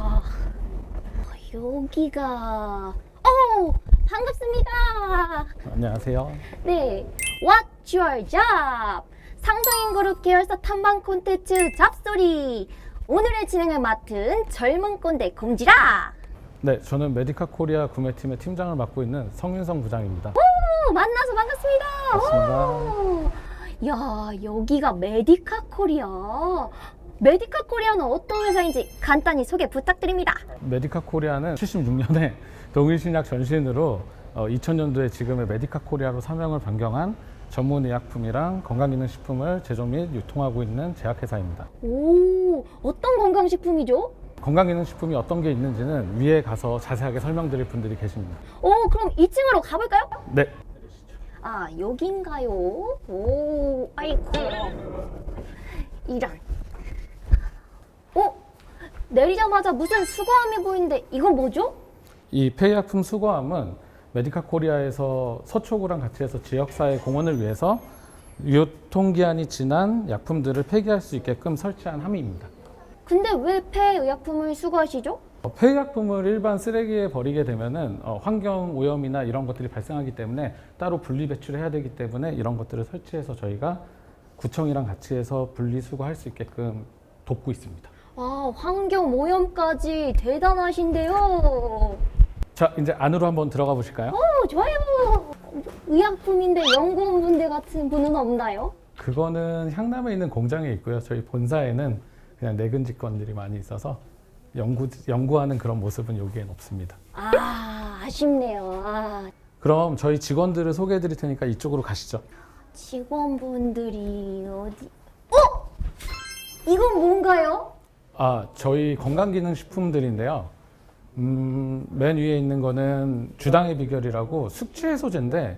와, 여기가 어 반갑습니다. 안녕하세요. 네, What's your job? 상성인 그룹 계열사 탐방 콘텐츠 잡소리. 오늘의 진행을 맡은 젊은 꼰대 공지라. 네, 저는 메디카 코리아 구매팀의 팀장을 맡고 있는 성윤성 부장입니다. 오, 만나서 반갑습니다. 반갑습니다. 오. 야, 여기가 메디카 코리아. 메디카 코리아는 어떤 회사인지 간단히 소개 부탁드립니다. 메디카 코리아는 76년에 동일신약 전신으로 어, 2000년도에 지금의 메디카 코리아로 사명을 변경한 전문 의약품이랑 건강기능식품을 제조 및 유통하고 있는 제약회사입니다. 오, 어떤 건강식품이죠? 건강기능식품이 어떤 게 있는지는 위에 가서 자세하게 설명드릴 분들이 계십니다. 오, 그럼 2층으로 가볼까요? 네, 아, 여긴가요? 오, 아이고. 이런. 어? 내리자마자 무슨 수거함이 보이는데 이건 뭐죠? 이 폐의약품 수거함은 메디카 코리아에서 서초구랑 같이 해서 지역사회 공헌을 위해서 유통기한이 지난 약품들을 폐기할 수 있게끔 설치한 함입니다. 근데 왜 폐의약품을 수거하시죠? 어, 폐의약품을 일반 쓰레기에 버리게 되면은 어, 환경 오염이나 이런 것들이 발생하기 때문에 따로 분리 배출해야 되기 때문에 이런 것들을 설치해서 저희가 구청이랑 같이 해서 분리 수거할 수 있게끔 돕고 있습니다. 아, 환경 오염까지 대단하신데요. 자, 이제 안으로 한번 들어가 보실까요? 오, 좋아요. 의약품인데 연구원분들 같은 분은 없나요? 그거는 향남에 있는 공장에 있고요. 저희 본사에는 그냥 내근 직원들이 많이 있어서 연구 연구하는 그런 모습은 여기엔 없습니다. 아, 아쉽네요. 아, 그럼 저희 직원들을 소개해 드릴 테니까 이쪽으로 가시죠. 직원분들이 어디? 어? 이건 뭔가요? 아, 저희 건강기능식품들인데요. 음, 맨 위에 있는 거는 주당의 비결이라고 숙취 해소제인데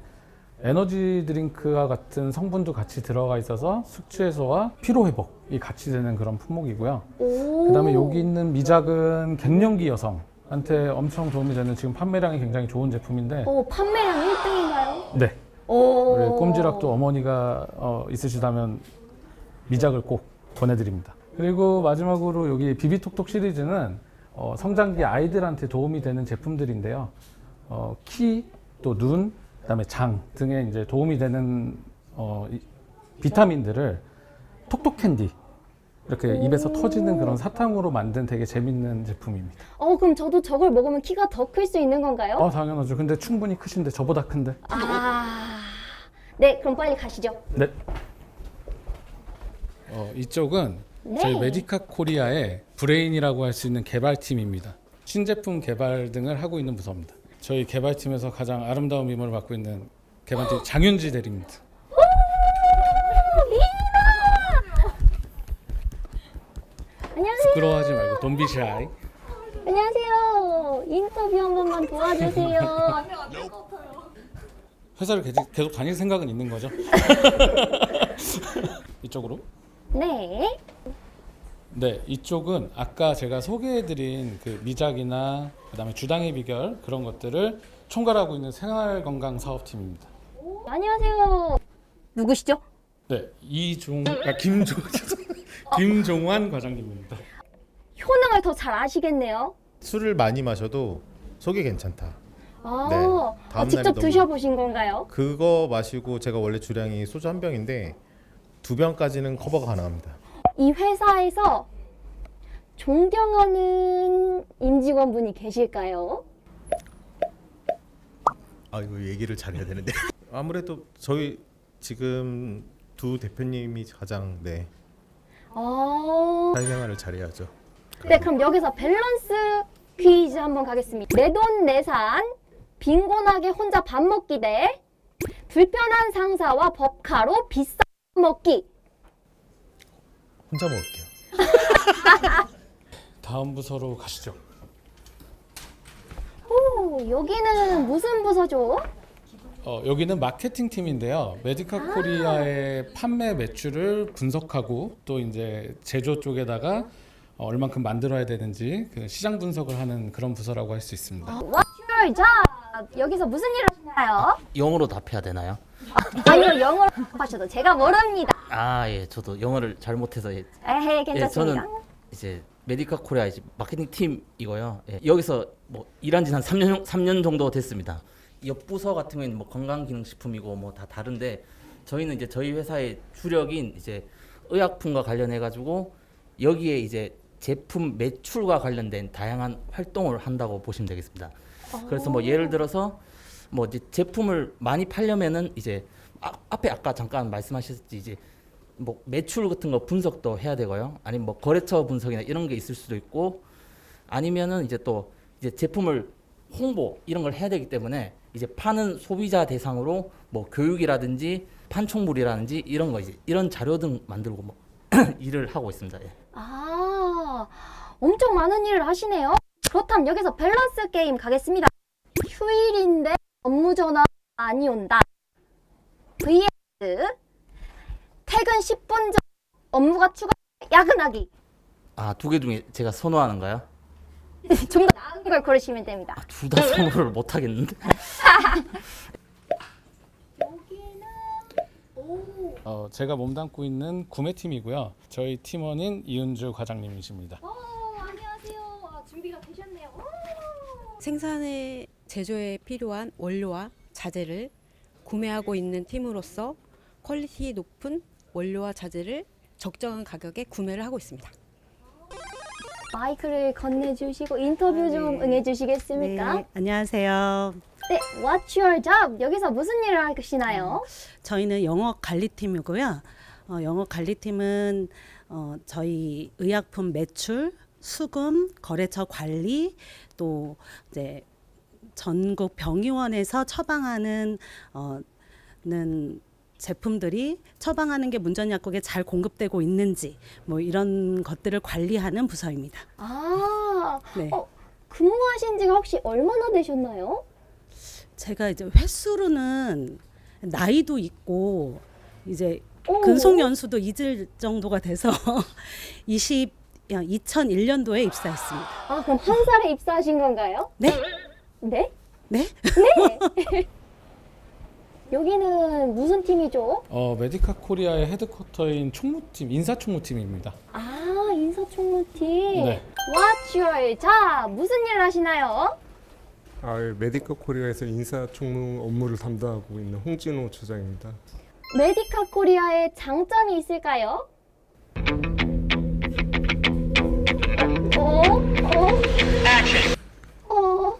에너지 드링크와 같은 성분도 같이 들어가 있어서 숙취 해소와 피로 회복이 같이 되는 그런 품목이고요. 오. 그다음에 여기 있는 미작은 갱년기 여성한테 엄청 도움이 되는 지금 판매량이 굉장히 좋은 제품인데 오, 판매량 1등인가요? 네 오. 우리 꼼지락도 어머니가 어, 있으시다면 미작을 꼭 보내드립니다. 그리고 마지막으로 여기 비비톡톡 시리즈는 어, 성장기 아이들한테 도움이 되는 제품들인데요. 어, 키, 또 눈, 그다음에 장 등에 이제 도움이 되는 어, 이- 비타민들을 톡톡 캔디 이렇게 입에서 터지는 그런 사탕으로 만든 되게 재밌는 제품입니다. 어, 그럼 저도 저걸 먹으면 키가 더 클 수 있는 건가요? 어 당연하죠. 근데 충분히 크신데 저보다 큰데. 아. 네, 그럼 빨리 가시죠. 네. 어, 이쪽은 네. 저희 메디카 코리아의 브레인이라고 할 수 있는 개발팀입니다. 신제품 개발 등을 하고 있는 부서입니다. 저희 개발팀에서 가장 아름다운 미모를 맡고 있는 개발팀 장윤지 대리입니다. 안녕하세요. 부끄러워하지 말고 돈비샤이. 안녕하세요. 인터뷰 한 번만 도와주세요. 회사를 계속, 계속 다닐 생각은 있는 거죠? 이쪽으로? 네. 네, 이쪽은 아까 제가 소개해드린 그 미작이나 그다음에 주당의 비결 그런 것들을 총괄하고 있는 생활건강 사업팀입니다. 안녕하세요. 누구시죠? 네, 이종 아 김종 김종환 과장님입니다. 효능을 더 잘 아시겠네요. 술을 많이 마셔도 속이 괜찮다. 아, 네. 아, 다음 직접 날이 너무- 드셔보신 건가요? 그거 마시고 제가 원래 주량이 소주 한 병인데 두 병까지는 커버가 가능합니다. 이 회사에서 존경하는 임직원분이 계실까요? 아 이거 얘기를 잘해야 되는데 아무래도 저희 지금 두 대표님이 가장 네 아, 사회생활을 잘해야죠. 네, 그럼 여기서 밸런스 퀴즈 한번 가겠습니다. 내돈 내산, 빈곤하게 혼자 밥 먹기 대 불편한 상사와 법카로 비싼 밥 먹기. 혼자 먹을게요. 다음 부서로 가시죠. 오, 여기는 무슨 부서죠? 어, 여기는 마케팅 팀인데요. 메디카 코리아의 판매 매출을 분석하고 또 이제 제조 쪽에다가 어, 얼만큼 만들어야 되는지 그 시장 분석을 하는 그런 부서라고 할 수 있습니다. What's your job? 여기서 무슨 일 하시나요? 영어로 답해야 되나요? 아니요 영어로 하셔도 제가 모릅니다. 아, 예, 저도 영어를 잘 못해서 예, 에헤 예, 괜찮습니다. 저는 이제 메디카 코리아 이제 마케팅 팀이고요. 예, 여기서 뭐 일한 지는 한 3년 3년 정도 됐습니다. 옆 부서 같은 경우에는 뭐 건강 기능 식품이고 뭐 다 다른데 저희는 이제 저희 회사의 주력인 이제 의약품과 관련해 가지고 여기에 이제 제품 매출과 관련된 다양한 활동을 한다고 보시면 되겠습니다. 그래서 뭐 예를 들어서 뭐 이제 제품을 많이 팔려면은 이제 아, 앞에 아까 잠깐 말씀하셨듯이 이제 뭐 매출 같은 거 분석도 해야 되고요. 아니면 뭐 거래처 분석이나 이런 게 있을 수도 있고 아니면은 이제 또 이제 제품을 홍보 이런 걸 해야 되기 때문에 이제 파는 소비자 대상으로 뭐 교육이라든지 판촉물이라든지 이런 거 이제 이런 자료 등 만들고 뭐 일을 하고 있습니다. 예. 아 엄청 많은 일을 하시네요. 그렇다면 여기서 밸런스 게임 가겠습니다. 휴일인데 업무 전화 많이 온다. vs 퇴근 10분 전 업무가 추가 야근하기. 아, 두 개 중에 제가 선호하는가요? 좀 더 나은 걸 고르시면 됩니다. 아, 둘 다 선호를 못 하겠는데. 어, 제가 몸담고 있는 구매팀이고요. 저희 팀원인 이은주 과장님이십니다. 어, 안녕하세요. 아, 준비가 되셨네요. 생산의 제조에 필요한 원료와 자재를 구매하고 있는 팀으로서 퀄리티 높은 원료와 자재를 적정한 가격에 구매를 하고 있습니다. 마이크를 건네주시고 인터뷰 아, 좀 네. 응해주시겠습니까? 네, 안녕하세요. 네, What's your job? 여기서 무슨 일을 하시나요? 저희는 영업 관리팀이고요. 어, 영업 관리팀은 어, 저희 의약품 매출, 수금, 거래처 관리, 또 이제 전국 병의원에서 처방하는 어, 는 제품들이 처방하는 게 문전약국에 잘 공급되고 있는지 뭐 이런 것들을 관리하는 부서입니다. 아, 네. 어, 근무하신 지가 혹시 얼마나 되셨나요? 제가 이제 횟수로는 나이도 있고 이제 오. 근속 연수도 잊을 정도가 돼서 20 2001년도에 입사했습니다. 아, 그럼 한 살에 입사하신 건가요? 네? 네? 네? 네. 여기는 무슨 팀이죠? 어, 메디카 코리아의 헤드쿼터인 총무팀, 인사총무팀입니다. 아, 인사총무팀. 네. What's your job? 무슨 일을 하시나요? 아, 메디컬 코리아에서 인사총무 업무를 담당하고 있는 홍진호 처장입니다. 메디카 코리아의 장점이 있을까요? 어? 어? 어?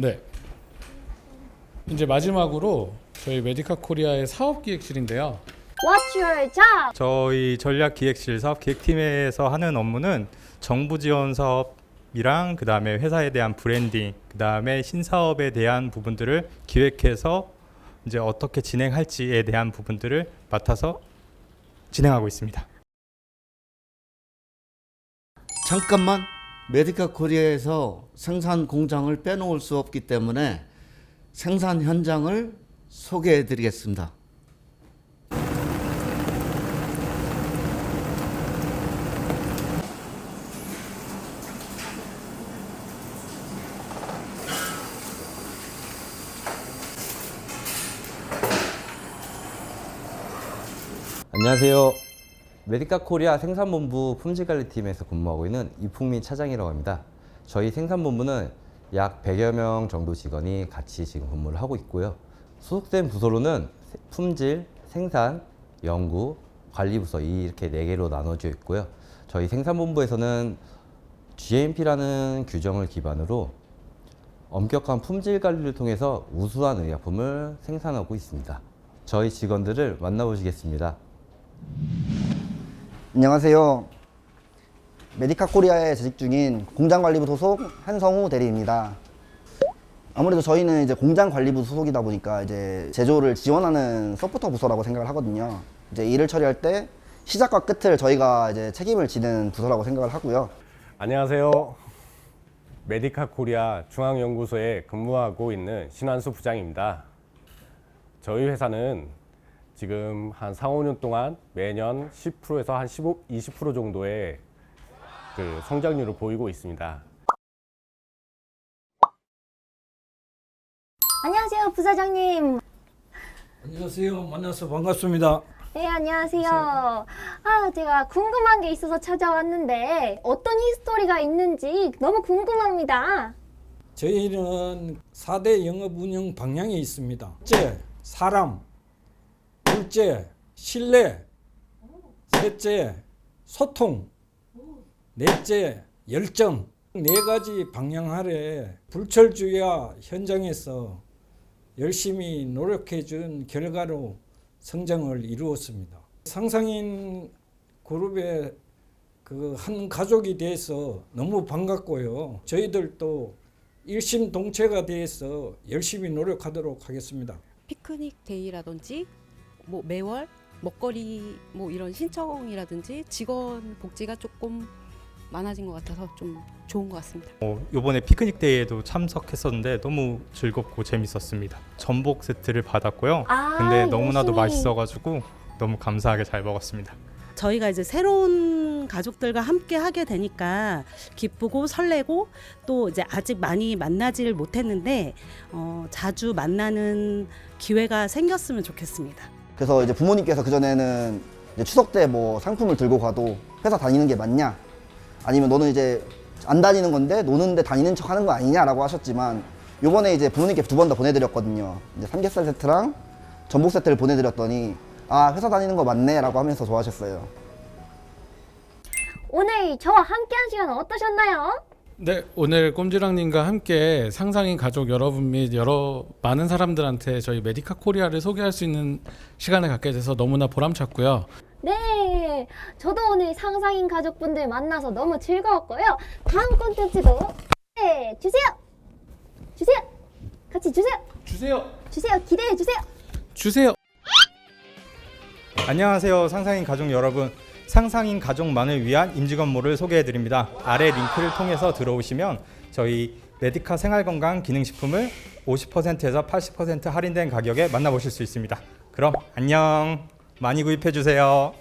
네. 이제 마지막으로 저희 메디카 코리아의 사업 기획실인데요. What's your job? 저희 전략기획실 사업기획팀에서 하는 업무는 정부 지원 사업이랑 그 다음에 회사에 대한 브랜딩, 그 다음에 신사업에 대한 부분들을 기획해서 이제 어떻게 진행할지에 대한 부분들을 맡아서 진행하고 있습니다. 잠깐만 메디카 코리아에서 생산 공장을 빼놓을 수 없기 때문에 생산 현장을 소개해 드리겠습니다. 안녕하세요. 메디카 코리아 생산본부 품질관리팀에서 근무하고 있는 이풍민 차장이라고 합니다. 저희 생산본부는 약 100여 명 정도 직원이 같이 지금 근무를 하고 있고요. 소속된 부서로는 세- 품질, 생산, 연구, 관리부서 이렇게 네 개로 나눠져 있고요. 저희 생산본부에서는 GMP라는 규정을 기반으로 엄격한 품질 관리를 통해서 우수한 의약품을 생산하고 있습니다. 저희 직원들을 만나보시겠습니다. 안녕하세요. 메디카 코리아에 재직 중인 공장관리부 소속 한성우 대리입니다. 아무래도 저희는 이제 공장관리부 소속이다 보니까 이제 제조를 지원하는 서포터 부서라고 생각을 하거든요. 이제 일을 처리할 때 시작과 끝을 저희가 이제 책임을 지는 부서라고 생각을 하고요. 안녕하세요. 메디카 코리아 중앙연구소에 근무하고 있는 신한수 부장입니다. 저희 회사는 지금 한 4, 5년 동안 매년 10%에서 한 15, 20% 정도의 그 성장률을 보이고 있습니다. 안녕하세요, 부사장님. 안녕하세요. 만나서 반갑습니다. 네, 안녕하세요. 아, 제가 궁금한 게 있어서 찾아왔는데 어떤 히스토리가 있는지 너무 궁금합니다. 저희는 4대 영업 운영 방향이 있습니다. 첫째, 사람. 둘째, 신뢰. 셋째, 소통. 넷째, 열정. 네 가지 방향 아래 불철주야 현장에서 열심히 노력해 준 결과로 성장을 이루었습니다. 상상인 그룹의 그 한 가족이 돼서 너무 반갑고요. 저희들도 일심동체가 돼서 열심히 노력하도록 하겠습니다. 피크닉 데이라든지 뭐 매월 먹거리 뭐 이런 신청이라든지 직원 복지가 조금 많아진 것 같아서 좀 좋은 것 같습니다. 어, 이번에 피크닉 데이에도 참석했었는데 너무 즐겁고 재밌었습니다. 전복 세트를 받았고요. 아, 근데 너무나도 열심히. 맛있어가지고 너무 감사하게 잘 먹었습니다. 저희가 이제 새로운 가족들과 함께 하게 되니까 기쁘고 설레고 또 이제 아직 많이 만나질 못했는데 어, 자주 만나는 기회가 생겼으면 좋겠습니다. 그래서 이제 부모님께서 그전에는 이제 추석 때 뭐 상품을 들고 가도 회사 다니는 게 맞냐? 아니면 너는 이제 안 다니는 건데 노는데 다니는 척 하는 거 아니냐라고 하셨지만 요번에 이제 부모님께 두번더 보내드렸거든요. 이제 삼겹살 세트랑 전복 세트를 보내드렸더니 아 회사 다니는 거 맞네라고 하면서 좋아하셨어요. 오늘 저와 함께한 시간 어떠셨나요? 네, 오늘 꼼지랑님과 함께 상상인 가족 여러분 및 여러 많은 사람들한테 저희 메디카 코리아를 소개할 수 있는 시간을 갖게 돼서 너무나 보람찼고요. 네, 저도 오늘 상상인 가족분들 만나서 너무 즐거웠고요. 다음 콘텐츠도 네, 주세요, 주세요, 같이 주세요, 주세요, 주세요, 기대해 주세요. 주세요. 안녕하세요 상상인 가족 여러분 상상인 가족만을 위한 임직원모를 소개해드립니다. 아래 링크를 통해서 들어오시면 저희 메디카 생활건강 기능식품을 50%에서 80% 할인된 가격에 만나보실 수 있습니다. 그럼 안녕! 많이 구입해주세요